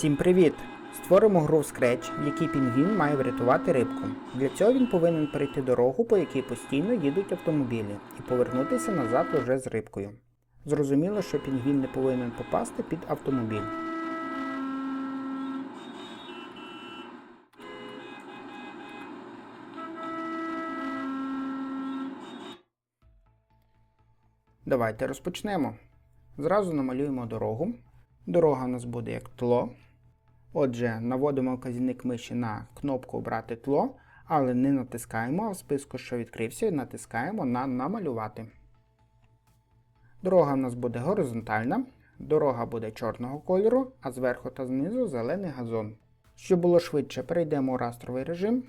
Всім привіт! Створимо гру в Scratch, в якій пінгвін має врятувати рибку. Для цього він повинен перейти дорогу, по якій постійно їдуть автомобілі, і повернутися назад уже з рибкою. Зрозуміло, що пінгвін не повинен попасти під автомобіль. Давайте розпочнемо. Зразу намалюємо дорогу. Дорога у нас буде як тло. Отже, наводимо вказівник миші на кнопку Обрати тло, але не натискаємо, а в списку, що відкрився, натискаємо на Намалювати. Дорога у нас буде горизонтальна. Дорога буде чорного кольору, а зверху та знизу зелений газон. Щоб було швидше, перейдемо у растровий режим.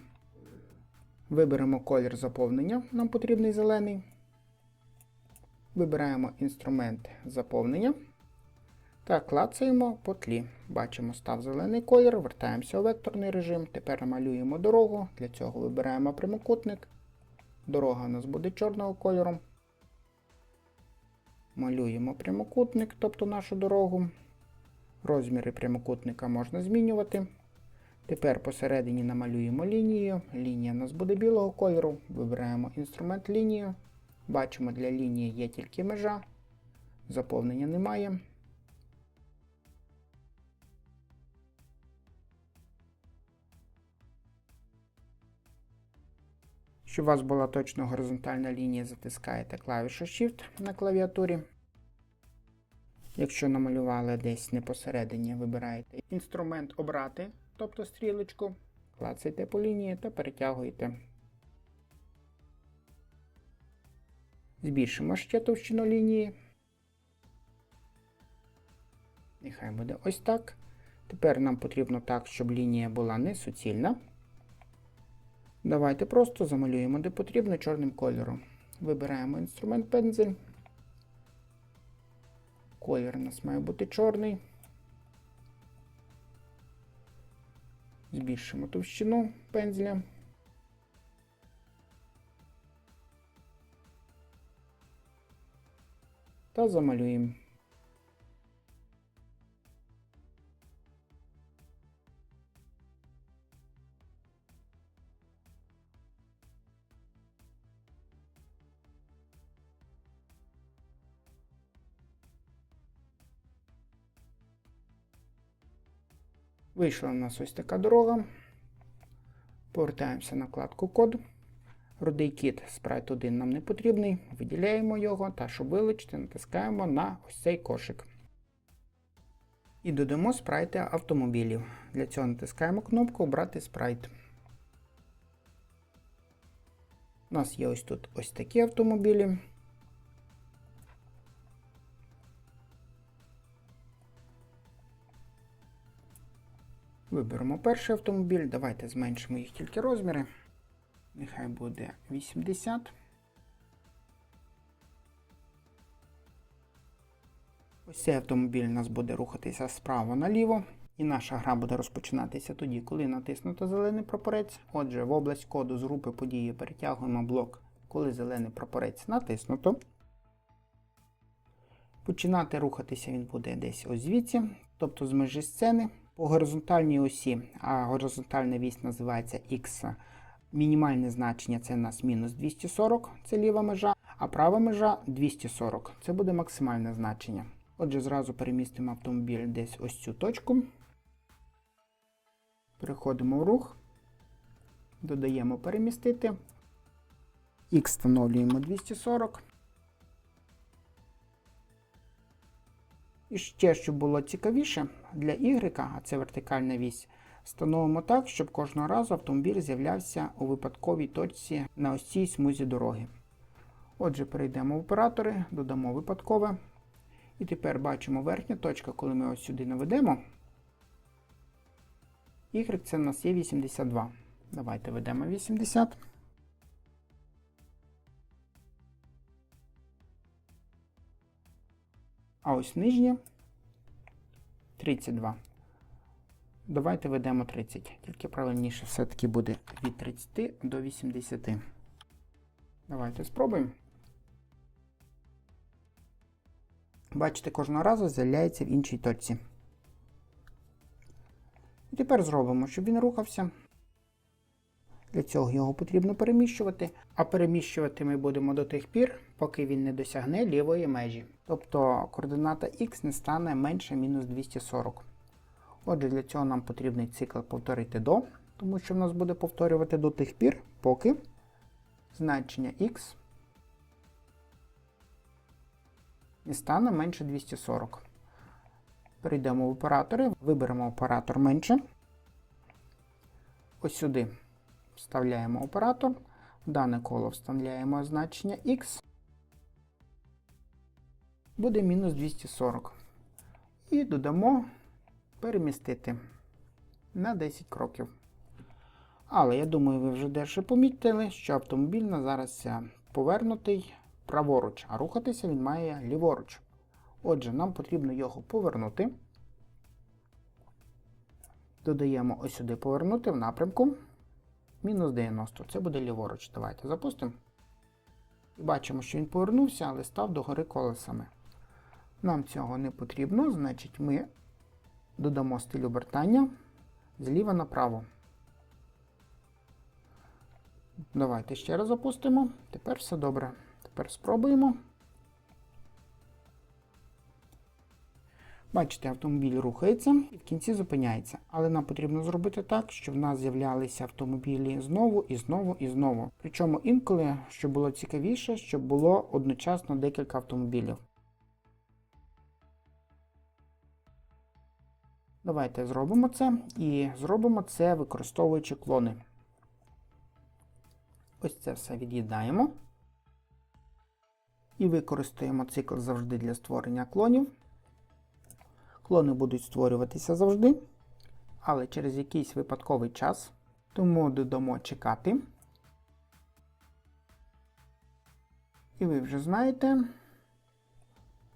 Виберемо колір заповнення, нам потрібний зелений. Вибираємо інструмент заповнення та клацаємо по тлі. Бачимо, став зелений колір, вертаємося у векторний режим. Тепер малюємо дорогу. Для цього вибираємо прямокутник. Дорога у нас буде чорного кольору. Малюємо прямокутник, тобто нашу дорогу. Розміри прямокутника можна змінювати. Тепер посередині намалюємо лінію. Лінія у нас буде білого кольору. Вибираємо інструмент лінію. Бачимо, для лінії є тільки межа. Заповнення немає. Щоб у вас була точно горизонтальна лінія, затискаєте клавішу Shift на клавіатурі. Якщо намалювали десь не посередині, вибираєте інструмент Обрати, тобто стрілочку, клацаєте по лінії та перетягуєте. Збільшимо ще товщину лінії. Нехай буде ось так. Тепер нам потрібно так, щоб лінія була не суцільна. Давайте просто замалюємо, де потрібно чорним кольором. Вибираємо інструмент пензель. Колір у нас має бути чорний. Збільшимо товщину пензля. Та замалюємо. Вийшла у нас ось така дорога. Повертаємося на вкладку код. Рудий кіт спрайт 1 нам не потрібний. Виділяємо його та, щоб вилучити, натискаємо на ось цей кошик. І додамо спрайти автомобілів. Для цього натискаємо кнопку Обрати спрайт. У нас є ось тут ось такі автомобілі. Виберемо перший автомобіль. Давайте зменшимо їх тільки розміри. Нехай буде 80. Ось цей автомобіль у нас буде рухатися справа наліво. І наша гра буде розпочинатися тоді, коли натиснуто зелений прапорець. Отже, в область коду з групи події перетягуємо блок, коли зелений прапорець натиснуто. Починати рухатися він буде десь ось звідси, тобто з межі сцени по горизонтальній осі, а горизонтальна вісь називається X. Мінімальне значення це у нас мінус 240, це ліва межа, а права межа 240. Це буде максимальне значення. Отже, зразу перемістимо автомобіль десь ось цю точку. Переходимо в рух, додаємо перемістити. X встановлюємо 240. І ще, щоб було цікавіше, для Y, а це вертикальна вісь, встановимо так, щоб кожного разу автомобіль з'являвся у випадковій точці на ось смузі дороги. Отже, перейдемо в оператори, додамо випадкове. І тепер бачимо верхня точка, коли ми ось сюди наведемо. Y це в нас є 82. Давайте ведемо 80. А ось нижнє 32. Давайте ведемо 30. Тільки правильніше все-таки буде від 30 до 80. Давайте спробуємо. Бачите, кожного разу з'являється в іншій точці. І тепер зробимо, щоб він рухався. Для цього його потрібно переміщувати, а переміщувати ми будемо до тих пір, поки він не досягне лівої межі. Тобто координата х не стане менше мінус 240. Отже, для цього нам потрібний цикл повторити до, тому що в нас буде повторювати до тих пір, поки значення х не стане менше 240. Перейдемо в оператори, виберемо оператор менше. Ось сюди вставляємо оператор. В дане коло вставляємо значення х. Буде мінус 240. І додамо перемістити на 10 кроків. Але я думаю, ви вже дещо помітили, що автомобіль на зараз повернутий праворуч, а рухатися він має ліворуч. Отже, нам потрібно його повернути. Додаємо ось сюди повернути в напрямку мінус 90. Це буде ліворуч. Давайте запустимо. І бачимо, що він повернувся, але став догори колесами. Нам цього не потрібно, значить ми додамо стиль обертання зліва направо. Давайте ще раз запустимо. Тепер все добре. Тепер спробуємо. Бачите, автомобіль рухається і в кінці зупиняється. Але нам потрібно зробити так, щоб в нас з'являлися автомобілі знову і знову і знову. Причому інколи, щоб було цікавіше, щоб було одночасно декілька автомобілів. Давайте зробимо це і зробимо це використовуючи клони. Ось це все від'їдаємо. І використаємо цикл завжди для створення клонів. Клони будуть створюватися завжди, але через якийсь випадковий час. Тому додамо чекати. І ви вже знаєте,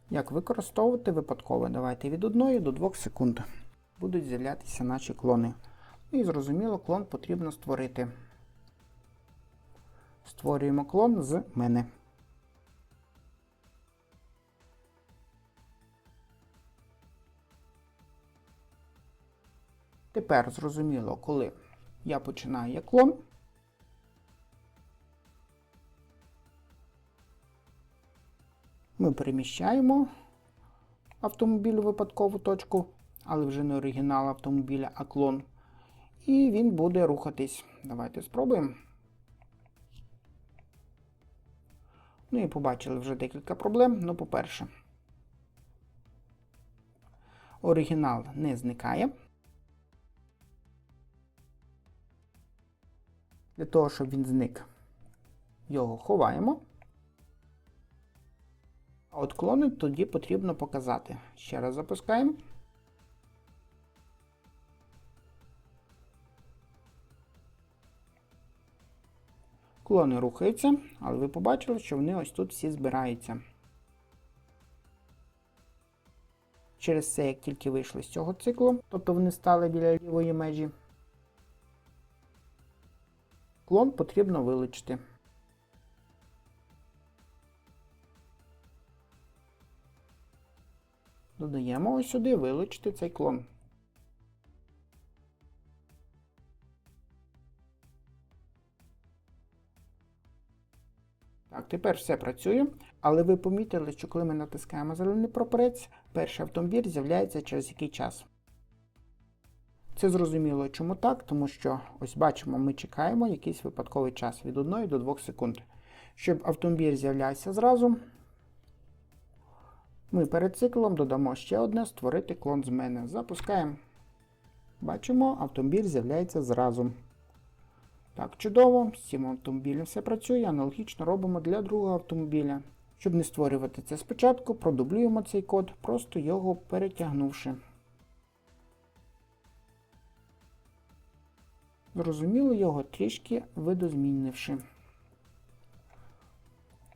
як використовувати випадкове. Давайте від 1 до 2 секунд. Будуть з'являтися наші клони. І зрозуміло, клон потрібно створити. Створюємо клон з мене. Тепер зрозуміло, коли я починаю як клон. Ми переміщаємо автомобіль у випадкову точку, але вже не оригінал автомобіля, а клон. І він буде рухатись. Давайте спробуємо. Ну і побачили вже декілька проблем. Ну, по-перше, оригінал не зникає. Для того, щоб він зник, його ховаємо. А от клони тоді потрібно показати. Ще раз запускаємо. Клони рухаються, але ви побачили, що вони ось тут всі збираються. Через це, як тільки вийшли з цього циклу, тобто вони стали біля лівої межі, клон потрібно вилучити. Додаємо ось сюди вилучити цей клон. Так, тепер все працює, але ви помітили, що коли ми натискаємо зелений прапорець, перший автомобіль з'являється через який час. Це зрозуміло, чому так, тому що ось бачимо, ми чекаємо якийсь випадковий час від 1 до 2 секунд. Щоб автомобіль з'являвся зразу, ми перед циклом додамо ще одне створити клон з мене. Запускаємо. Бачимо, автомобіль з'являється зразу. Так, чудово, з цим автомобілем все працює. Аналогічно робимо для другого автомобіля. Щоб не створювати це спочатку, продублюємо цей код, просто його перетягнувши. Зрозуміло його трішки видозмінивши.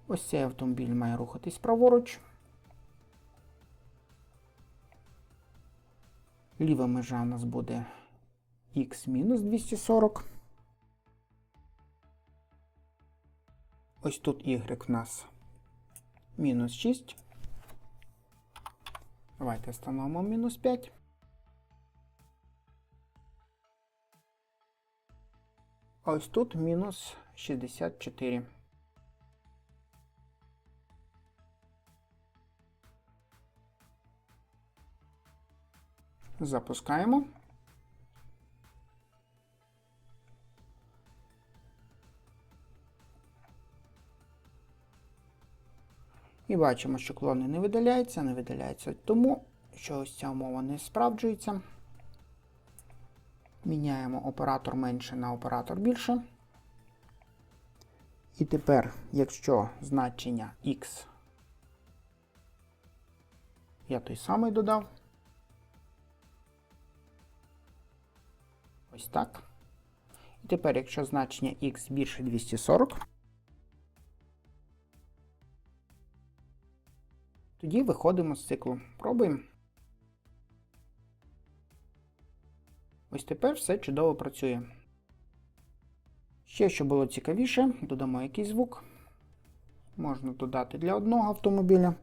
Ось цей автомобіль має рухатись праворуч. Ліва межа у нас буде x-240. Ось тут y в нас мінус 6. Давайте встановимо мінус 5. А ось тут мінус 64. Запускаємо. І бачимо, що клони не видаляються, не видаляються тому, що ось ця умова не справджується. Міняємо оператор менше на оператор більше. І тепер, якщо значення x я той самий додав. Ось так. І тепер, якщо значення x більше 240, тоді виходимо з циклу. Пробуємо. Ось тепер все чудово працює. Ще, що було цікавіше, додамо якийсь звук. Можна додати для одного автомобіля.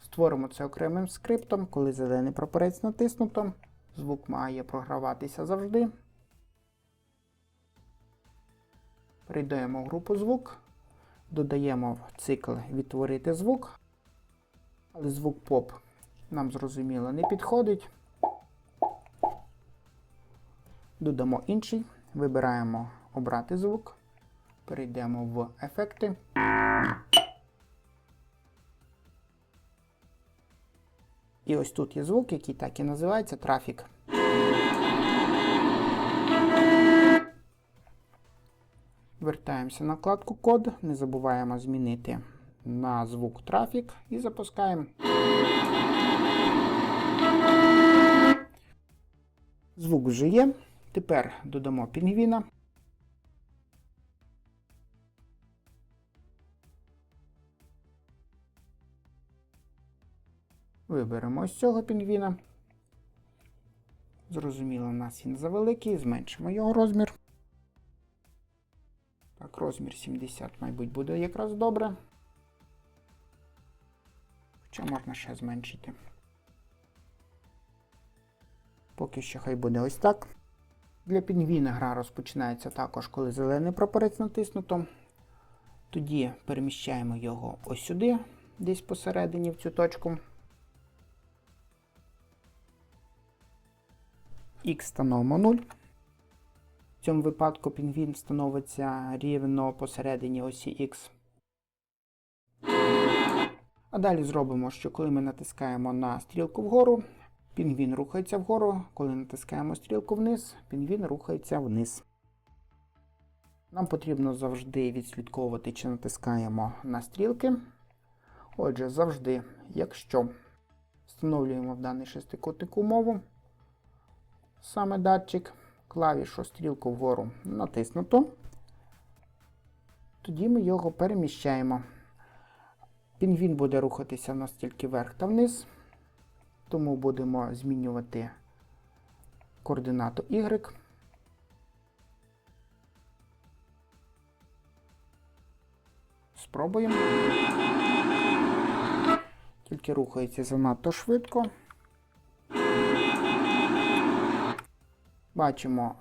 Створимо це окремим скриптом, коли зелений прапорець натиснуто. Звук має програватися завжди. Перейдемо в групу звук, додаємо в цикл відтворити звук, але звук поп нам зрозуміло не підходить. Додамо інший, вибираємо обрати звук, перейдемо в ефекти. І ось тут є звук, який так і називається трафік. Вертаємося на вкладку код, не забуваємо змінити на звук трафік і запускаємо. Звук вже є. Тепер додамо пінгвіна. Виберемо ось цього пінгвіна. Зрозуміло, у нас він завеликий, зменшимо його розмір. Так, розмір 70, мабуть, буде якраз добре. Хоча можна ще зменшити. Поки що хай буде ось так. Для пінгвіна гра розпочинається також, коли зелений прапорець натиснуто. Тоді переміщаємо його ось сюди, десь посередині в цю точку. X становимо 0. В цьому випадку пінгвін становиться рівно посередині осі X. А далі зробимо, що коли ми натискаємо на стрілку вгору, пінгвін рухається вгору, коли натискаємо стрілку вниз, пінгвін рухається вниз. Нам потрібно завжди відслідковувати, чи натискаємо на стрілки. Отже, завжди, якщо встановлюємо в даний шестикутник умову, саме датчик, клавішу стрілку вгору натиснуто, тоді ми його переміщаємо. Пінгвін буде рухатися в нас тільки вверх та вниз, тому будемо змінювати координату Y. Спробуємо. Тільки рухається занадто швидко. Бачимо,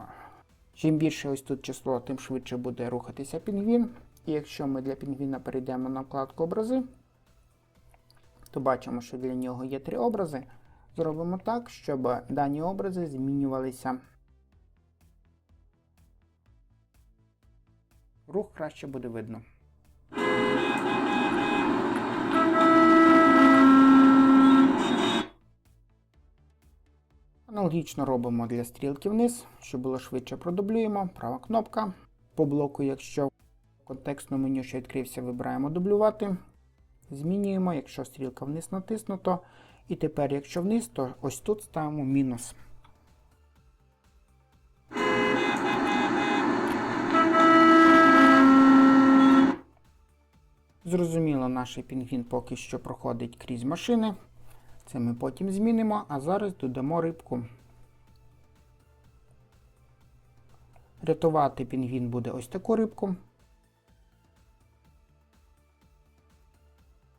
чим більше ось тут число, тим швидше буде рухатися пінгвін. І якщо ми для пінгвіна перейдемо на вкладку образи, то бачимо, що для нього є три образи. Зробимо так, щоб дані образи змінювалися. Рух краще буде видно. Аналогічно робимо для стрілки вниз, щоб було швидше продублюємо. Права кнопка. По блоку, якщо в контекстному меню, що відкрився, вибираємо дублювати. Змінюємо, якщо стрілка вниз натиснуто. І тепер, якщо вниз, то ось тут ставимо мінус. Зрозуміло, наш пінгвін поки що проходить крізь машини. Це ми потім змінимо, а зараз додамо рибку. Рятувати пінгвін буде ось таку рибку.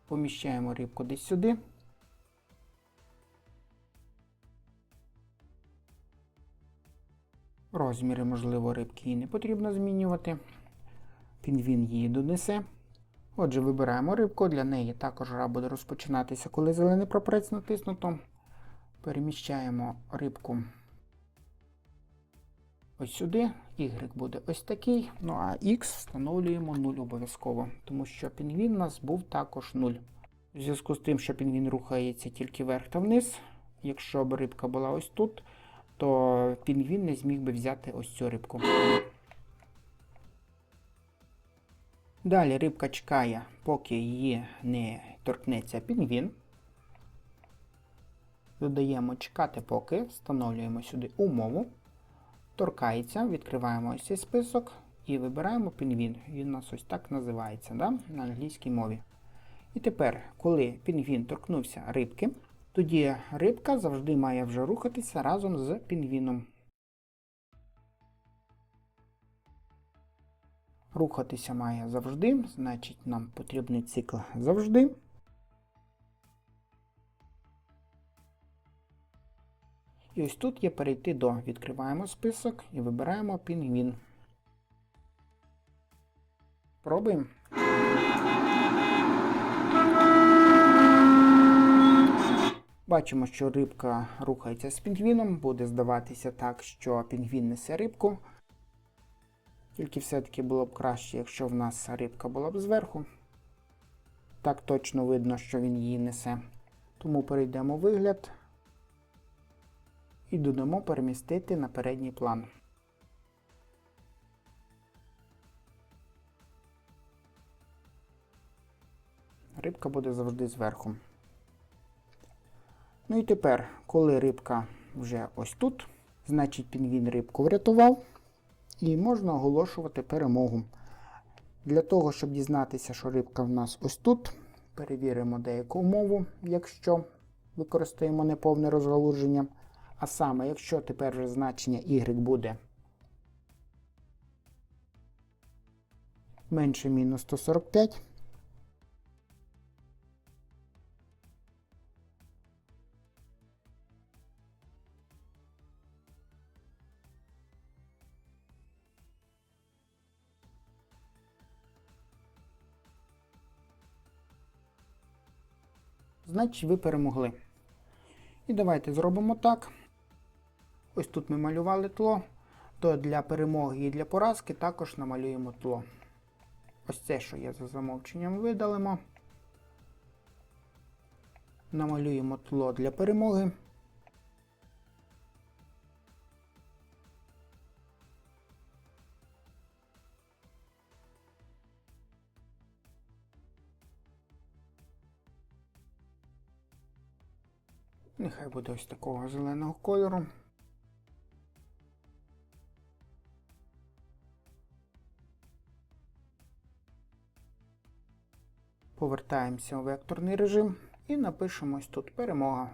Поміщаємо рибку десь сюди. Розміри, можливо, рибки і не потрібно змінювати. Пінгвін її донесе. Отже, вибираємо рибку. Для неї також гра буде розпочинатися, коли зелений прапорець натиснуто. Переміщаємо рибку ось сюди. Y буде ось такий. Ну а X встановлюємо 0 обов'язково, тому що пінгвін у нас був також 0. В зв'язку з тим, що пінгвін рухається тільки вверх та вниз. Якщо б рибка була ось тут, то пінгвін не зміг би взяти ось цю рибку. Далі рибка чекає, поки її не торкнеться пінгвін. Додаємо чекати поки, встановлюємо сюди умову. Торкається, відкриваємо ось цей список і вибираємо пінгвін. Він у нас ось так називається да? на англійській мові. І тепер, коли пінгвін торкнувся рибки, тоді рибка завжди має вже рухатися разом з пінгвіном. Рухатися має завжди, значить нам потрібний цикл завжди. І ось тут є перейти до. Відкриваємо список і вибираємо пінгвін. Пробуємо. Бачимо, що рибка рухається з пінгвіном, буде здаватися так, що пінгвін несе рибку. Тільки все-таки було б краще, якщо в нас рибка була б зверху. Так точно видно, що він її несе. Тому перейдемо вигляд і додамо перемістити на передній план. Рибка буде завжди зверху. Ну і тепер, коли рибка вже ось тут, значить пінгвін рибку врятував і можна оголошувати перемогу. Для того, щоб дізнатися, що рибка в нас ось тут, перевіримо деяку умову, якщо використаємо неповне розгалуження. А саме, якщо тепер вже значення y буде менше мінус 145, значить ви перемогли. І давайте зробимо так. Ось тут ми малювали тло, то для перемоги і для поразки також намалюємо тло. Ось це, що є за замовченням, видалимо. Намалюємо тло для перемоги. Нехай буде ось такого зеленого кольору. Повертаємося у векторний режим і напишемо ось тут перемога.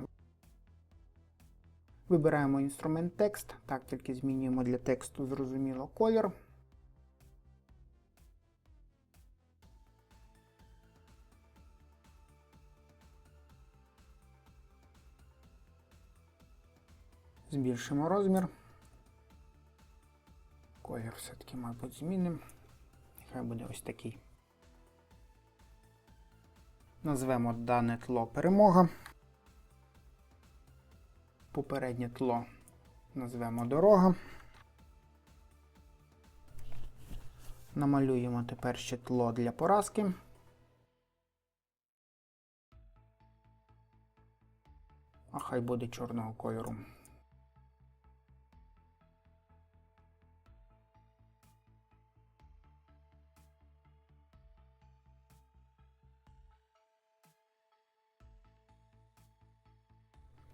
Вибираємо інструмент текст, так тільки змінюємо для тексту зрозуміло колір. Збільшимо розмір. Колір все-таки, мабуть, змінимо. Нехай буде ось такий. Назвемо дане тло перемога. Попереднє тло назвемо дорога. Намалюємо тепер ще тло для поразки. А хай буде чорного кольору.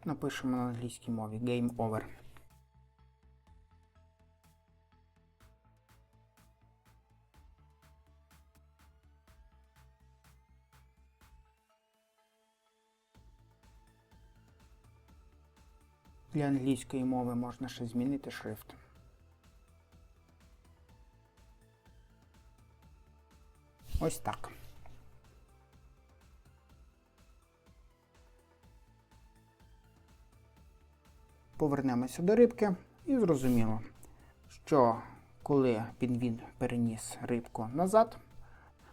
Напишемо на англійській мові Game Over. Для англійської мови можна ще змінити шрифт. Ось так. Повернемося до рибки і зрозуміло. що коли пінгвін переніс рибку назад,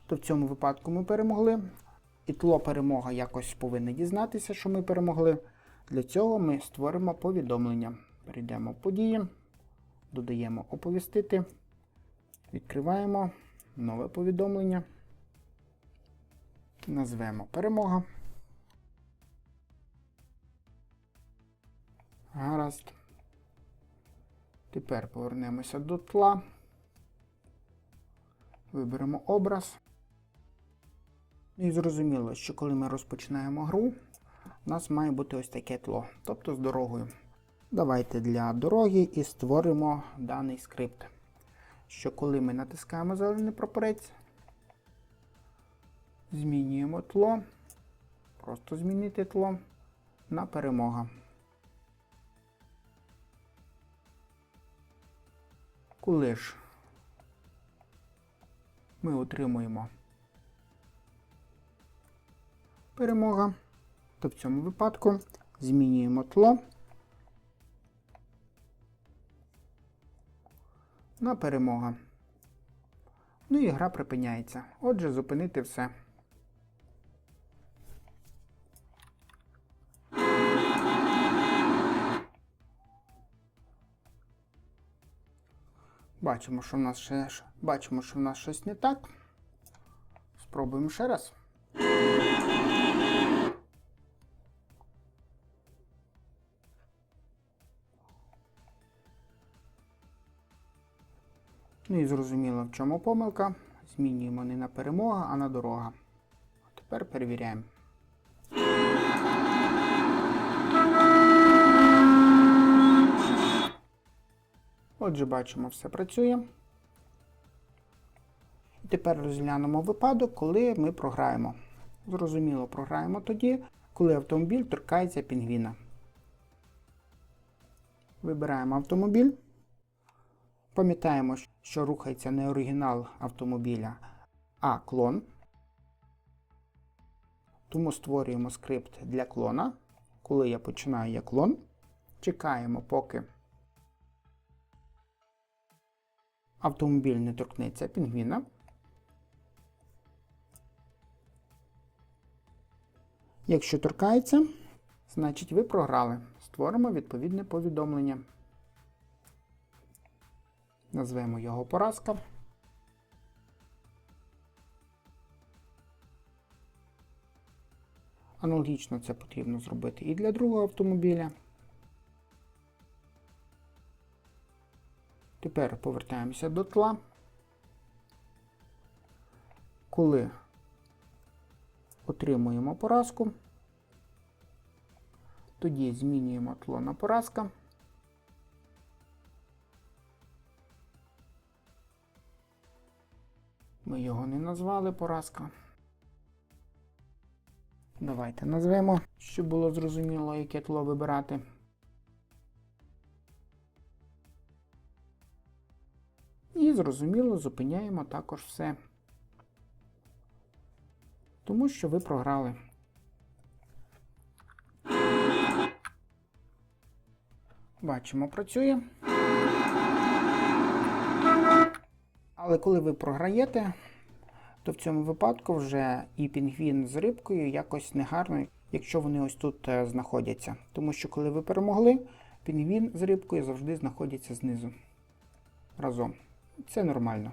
то в цьому випадку ми перемогли. І тло перемога якось повинна дізнатися, що ми перемогли. Для цього ми створимо повідомлення. Перейдемо в події, додаємо оповістити, відкриваємо нове повідомлення. Назвемо перемога. Гаразд. Тепер повернемося до тла. Виберемо образ. І зрозуміло, що коли ми розпочинаємо гру, у нас має бути ось таке тло, тобто з дорогою. Давайте для дороги і створимо даний скрипт. Що коли ми натискаємо зелений прапорець, змінюємо тло, просто змінити тло на перемога. Коли ж ми отримуємо перемога, то в цьому випадку змінюємо тло на перемога. Ну і гра припиняється. Отже, зупинити все. Бачимо, що в нас ще бачимо, що в нас щось не так. Спробуємо ще раз. Ну і зрозуміло, в чому помилка. Змінюємо не на перемога, а на дорога. Тепер перевіряємо. Отже, бачимо, все працює. І тепер розглянемо випадок, коли ми програємо. Зрозуміло, програємо тоді, коли автомобіль торкається пінгвіна. Вибираємо автомобіль. Пам'ятаємо, що рухається не оригінал автомобіля, а клон. Тому створюємо скрипт для клона. Коли я починаю як клон, чекаємо, поки автомобіль не торкнеться пінгвіна. Якщо торкається, значить ви програли. Створимо відповідне повідомлення. Назвемо його поразка. Аналогічно це потрібно зробити і для другого автомобіля. Тепер повертаємося до тла. Коли отримуємо поразку, тоді змінюємо тло на поразка. Ми його не назвали поразка. Давайте назвемо, щоб було зрозуміло, яке тло вибирати. І зрозуміло, зупиняємо також все. Тому що ви програли. Бачимо, працює. Але коли ви програєте, то в цьому випадку вже і пінгвін з рибкою якось негарно, якщо вони ось тут е, знаходяться. Тому що коли ви перемогли, пінгвін з рибкою завжди знаходяться знизу. Разом. Це нормально.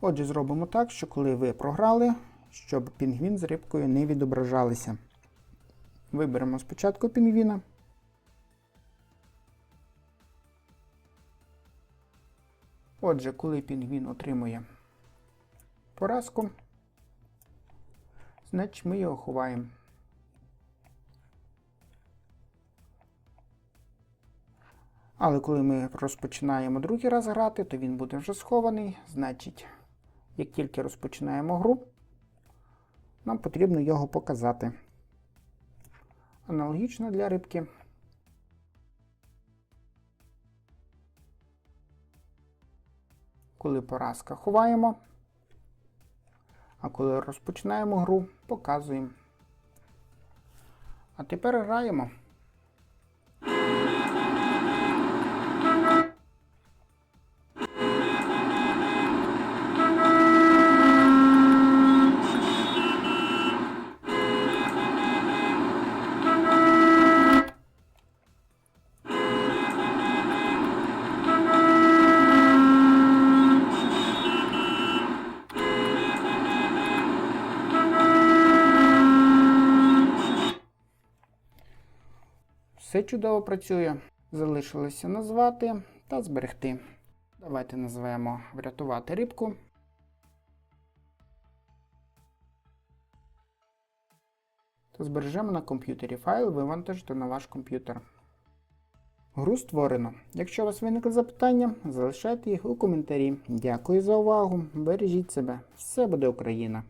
Отже, зробимо так, що коли ви програли, щоб пінгвін з рибкою не відображалися. Виберемо спочатку пінгвіна. Отже, коли пінгвін отримує поразку, значить ми його ховаємо. Але коли ми розпочинаємо другий раз грати, то він буде вже схований. Значить, як тільки розпочинаємо гру, нам потрібно його показати. Аналогічно для рибки. Коли поразка ховаємо, а коли розпочинаємо гру, показуємо. А тепер граємо. Чудово працює. Залишилося назвати та зберегти. Давайте назвемо врятувати рибку. Та збережемо на комп'ютері файл, вивантажити на ваш комп'ютер. Гру створено. Якщо у вас виникли запитання, залишайте їх у коментарі. Дякую за увагу. Бережіть себе. Все буде Україна!